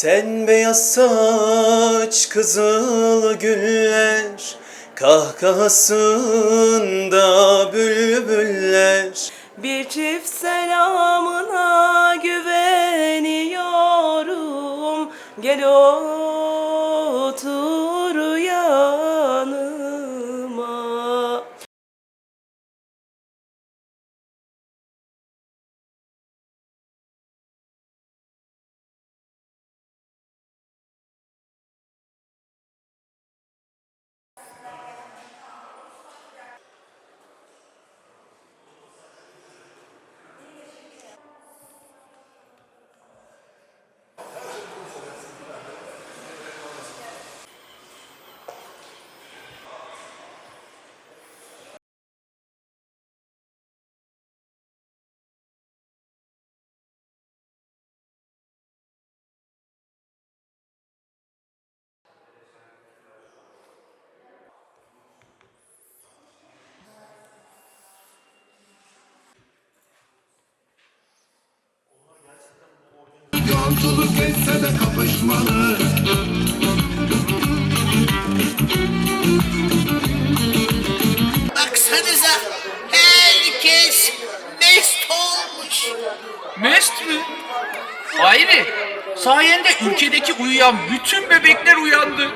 Ten beyaz saç kızıl güller Kahkahasında bülbüller. Bir çift selamına güveniyorum. Gel otur Yolculuk etse de kapışmalı Baksanıza herkes mest olmuş. Mest mi? Hayri, sayende ülkedeki uyuyan bütün bebekler uyandı.